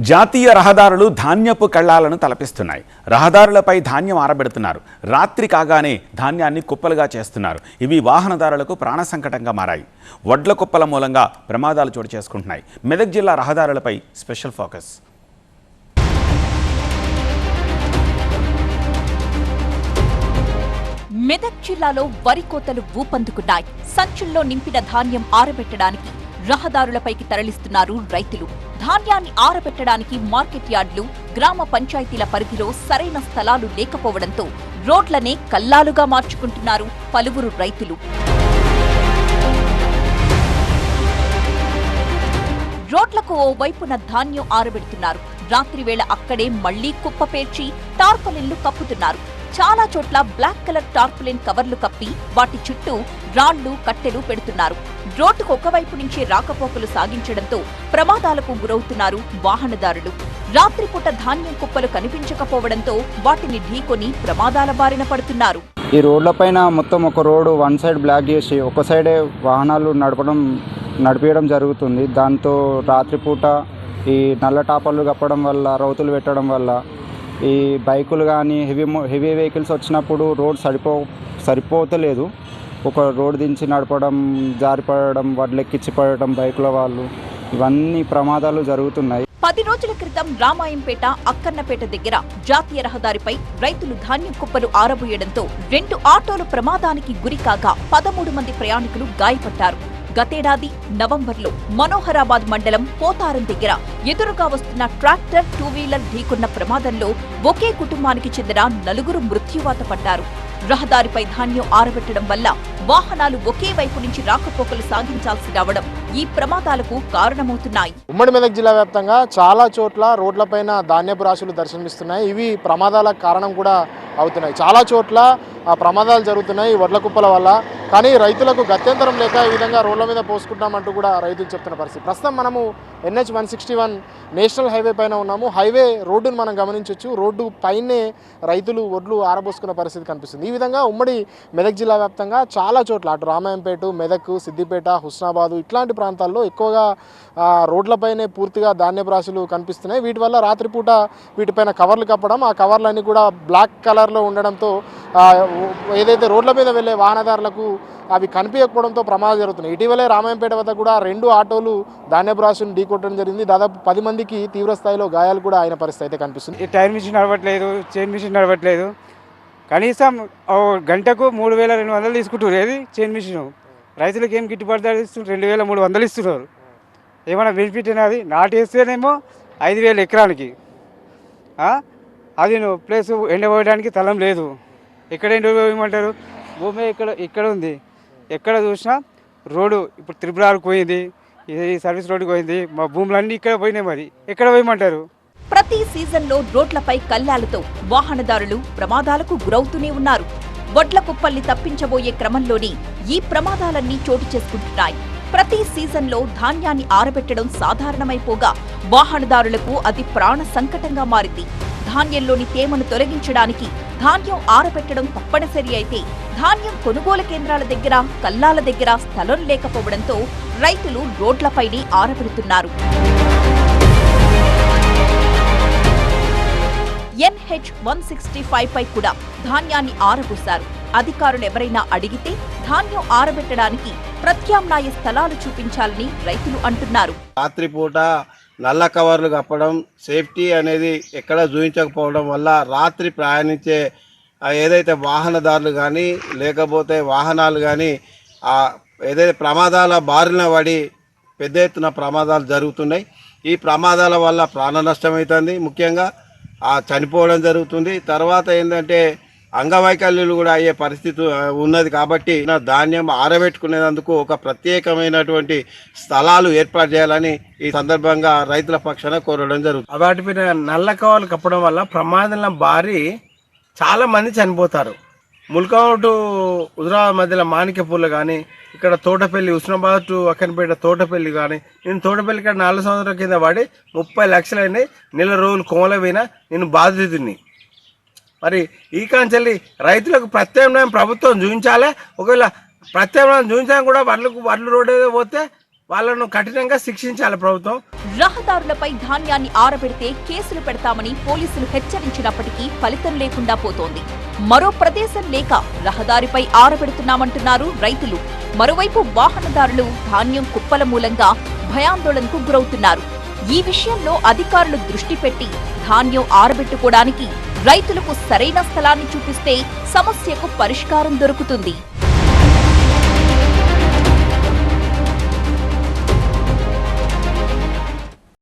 జాతీయ రహదారులు ధాన్యపు కళ్ళాలను తలపిస్తున్నాయి. రహదారులపై ధాన్యం ఆరబెడుతున్నారు. రాత్రి కాగానే ధాన్యాన్ని కుప్పలుగా చేస్తున్నారు. ఇవి వాహనదారులకు ప్రాణ సంకటంగా మారాయి. వడ్ల కుప్పల మూలంగా ప్రమాదాలు చోటు చేసుకుంటున్నాయి. మెదక్ జిల్లా రహదారులపై స్పెషల్ ఫోకస్. మెదక్ జిల్లాలో వరి కోతలు ఊపందుకున్నాయి. సంచుల్లో నింపిన ధాన్యం ఆరబెట్టడానికి రహదారులపైకి తరలిస్తున్నారు రైతులు. ధాన్యాన్ని ఆరబెట్టడానికి మార్కెట్ యార్డులు గ్రామ పంచాయతీల పరిధిలో సరైన స్థలాలు లేకపోవడంతో రోడ్లనే కల్లాలుగా మార్చుకుంటున్నారు పలువురు రైతులు. రోడ్లకు ఓ వైపున ధాన్యం ఆరబెడుతున్నారు. రాత్రివేళ అక్కడే మళ్ళీ కుప్ప పేర్చి టార్పలిన్లు కప్పుతున్నారు. చాలా చోట్ల బ్లాక్ కలర్ టార్పులిన్ కవర్లు కప్పి వాటి చుట్టూ రాళ్ళు కట్టెలు పెడుతున్నారు. రోడ్డుకు ఒకవైపు నుంచే రాకపోకలు సాగించడంతో ప్రమాదాలకు గురవుతున్నారు వాహనదారులు. రాత్రిపూట ధాన్యం కుప్పలు కనిపించకపోవడంతో వాటిని ఢీకొని ప్రమాదాల బారిన పడుతున్నారు. ఈ రోడ్లపైన మొత్తం ఒక రోడ్డు వన్ సైడ్ బ్లాక్ చేసి ఒక సైడే వాహనాలు నడపడం నడిపించడం జరుగుతుంది. దాంతో రాత్రిపూట ఈ నల్ల టాపర్లు కప్పడం వల్ల రౌతులు పెట్టడం వల్ల ఈ బైకులు కానీ హెవీ మో- హెవీ వెహికల్స్ వచ్చినప్పుడు రోడ్ సరిపో సరిపోతలేదు. ఒక రోడ్ దించి నడపడం జారిపడడం వడ్లు పడడం బైకుల వాళ్ళు ఇవన్నీ ప్రమాదాలు జరుగుతున్నాయి. పది రోజుల క్రితం రామాయంపేట అక్కన్నపేట దగ్గర జాతీయ రహదారిపై రైతులు ధాన్యం కుప్పలు ఆరబోయడంతో రెండు ఆటోలు ప్రమాదానికి గురికాగా పదమూడు మంది ప్రయాణికులు గాయపడ్డారు. గతేడాది నవంబర్లో మనోహరాబాద్ మండలం పోతారం దగ్గర ఎదురుగా వస్తున్న ట్రాక్టర్ టూ వీలర్ ఢీకున్న ప్రమాదంలో ఒకే కుటుంబానికి చెందిన నలుగురు మృత్యువాత పడ్డారు. రహదారిపై ధాన్యం ఆరబెట్టడం వల్ల వాహనాలు ఒకే వైపు నుంచి రాకపోకలు సాగించాల్సి రావడం ఈ ప్రమాదాలకు కారణమవుతున్నాయి. ఉమ్మడి మెదక్ జిల్లా వ్యాప్తంగా చాలా చోట్ల రోడ్లపైన ధాన్యపు రాశులు దర్శనమిస్తున్నాయి. ఇవి ప్రమాదాలకు కారణం కూడా అవుతున్నాయి. చాలా చోట్ల ప్రమాదాలు జరుగుతున్నాయి ఈ వడ్ల కుప్పల వల్ల. కానీ రైతులకు గత్యంతరం లేక ఈ విధంగా రోడ్ల మీద పోసుకుంటామంటూ కూడా రైతులు చెప్తున్న పరిస్థితి. ప్రస్తుతం మనము NH one sixty one national highway పైన ఉన్నాము. హైవే రోడ్డును మనం గమనించవచ్చు రోడ్డు పైనే రైతులు ఒడ్లు ఆరబోసుకున్న పరిస్థితి కనిపిస్తుంది. ఈ విధంగా ఉమ్మడి మెదక్ జిల్లా వ్యాప్తంగా చాలా చోట్ల అటు రామాయంపేట మెదక్ సిద్దిపేట హుస్నాబాదు ఇట్లాంటి ప్రాంతాల్లో ఎక్కువగా రోడ్లపైనే పూర్తిగా ధాన్యపు రాశులు కనిపిస్తున్నాయి. వీటి వల్ల రాత్రిపూట వీటిపైన కవర్లు కప్పడం ఆ కవర్లన్నీ కూడా బ్లాక్ కలర్లో ఉండడంతో ఏదైతే రోడ్ల మీద వెళ్ళే వాహనదారులకు అవి కనిపించకపోవడంతో ప్రమాదం జరుగుతున్నాయి ఇటీవలే రామాయంపేట వద్ద కూడా రెండు ఆటోలు ధాన్యపు రాశులను ఢీకొట్టడం జరిగింది. దాదాపు పది మందికి తీవ్ర స్థాయిలో గాయాలు కూడా అయిన పరిస్థితి అయితే కనిపిస్తుంది. టైర్ మిషన్ నడవట్లేదు చైన్ మిషన్ నడవట్లేదు. కనీసం గంటకు మూడు వేల రెండు వందలు తీసుకుంటారు ఏది? Chain machine. రైతులకు ఏం గిట్టుబాటు ఇస్తున్నారు? రెండు వేల మూడు వందలు ఇస్తున్నారు. ఏమైనా బెనిఫిట్ అనేది నాటేస్తేనేమో ఐదు వేలు ఎకరానికి. అది ప్లేస్ ఎండబోయడానికి తలం లేదు. ఎక్కడ ఇవ్వమంటారు భూమి ఇక్కడ ఇక్కడ ఉంది. ఎక్కడ చూసినా రోడ్డు ఇప్పుడు త్రిపురాకు పోయింది. ఇది సర్వీస్ రోడ్డుకి పోయింది. మా భూములన్నీ ఇక్కడ పోయినాయి మరి. ఎక్కడ పోయమంటారు? ప్రతి సీజన్లో రోడ్లపై కల్లాలతో వాహనదారులు ప్రమాదాలకు గురవుతూనే ఉన్నారు. వడ్ల కుప్పల్ని తప్పించబోయే క్రమంలోనే ఈ ప్రమాదాలన్నీ చోటు చేసుకుంటున్నాయి. ప్రతి సీజన్లో ధాన్యాన్ని ఆరబెట్టడం సాధారణమైపోగా వాహనదారులకు అది ప్రాణ సంకటంగా మారింది. ధాన్యంలోని తేమను తొలగించడానికి ధాన్యం ఆరబెట్టడం తప్పనిసరి అయితే ధాన్యం కొనుగోలు కేంద్రాల దగ్గర కల్లాల దగ్గర స్థలం లేకపోవడంతో రైతులు రోడ్లపైనే ఆరబెడుతున్నారు. ఎన్హెచ్ వన్ సిక్స్టీ ఫైవ్ పై కూడా ధాన్యాన్ని ఆరబోశారు. అధికారులు ఎవరైనా అడిగితే ధాన్యం ఆరబెట్టడానికి ప్రత్యామ్నాయ స్థలాలు చూపించాలని రైతులు అంటున్నారు. రాత్రిపూట నల్ల కవర్లు కప్పడం సేఫ్టీ అనేది ఎక్కడ చూపించకపోవడం వల్ల రాత్రి ప్రయాణించే ఏదైతే వాహనదారులు కానీ లేకపోతే వాహనాలు కానీ ఏదైతే ప్రమాదాల బారిన పడి పెద్ద ఎత్తున ప్రమాదాలు జరుగుతున్నాయి. ఈ ప్రమాదాల వల్ల ప్రాణ నష్టం అవుతుంది. ముఖ్యంగా చనిపోవడం జరుగుతుంది. తర్వాత ఏంటంటే అంగవైకల్యులు కూడా అయ్యే పరిస్థితి ఉన్నది కాబట్టి నా ధాన్యం ఆరబెట్టుకునేందుకు ఒక ప్రత్యేకమైనటువంటి స్థలాలు ఏర్పాటు చేయాలని ఈ సందర్భంగా రైతుల పక్షాన కోరడం జరుగుతుంది. వాటిపైన నల్ల కవర్లు కప్పడం వల్ల ప్రమాదంలో భారీ చాలా మంది చనిపోతారు. ముల్కాం టు హుజరాబాద్ మధ్యలో మాణిక్యపూర్లు కానీ ఇక్కడ తోటపల్లి ఉష్ణబాద్ టు అక్కనపేట తోటపల్లి కానీ నేను తోటపల్లి ఇక్కడ నాలుగు సంవత్సరాల కింద పడి ముప్పై లక్షలు నెల రోజులు కోమల పోయినా నేను బాధితుని మరి ఈ కాంచెల్లి రైతులకు ప్రత్యామ్నాయం ప్రభుత్వం చూపించాలి? ఒకవేళ ప్రత్యామ్నాయం చూపించాలని కూడా వడ్లకు వడ్లు రోడ్డు పోతే వాళ్ళను కఠినంగా శిక్షించాలి ప్రభుత్వం. రహదారులపై ధాన్యాన్ని ఆరబెడితే కేసులు పెడతామని పోలీసులు హెచ్చరించినప్పటికీ ఫలితం లేకుండా పోతోంది. మరో ప్రదేశం లేక రహదారిపై ఆరబెడుతున్నామంటున్నారు రైతులు. మరోవైపు వాహనదారులు ధాన్యం కుప్పల మూలంగా భయాందోళనకు గురవుతున్నారు. ఈ విషయంలో అధికారులు దృష్టి పెట్టి ధాన్యం ఆరబెట్టుకోవడానికి రైతులకు సరైన స్థలాన్ని చూపిస్తే సమస్యకు పరిష్కారం దొరుకుతుంది.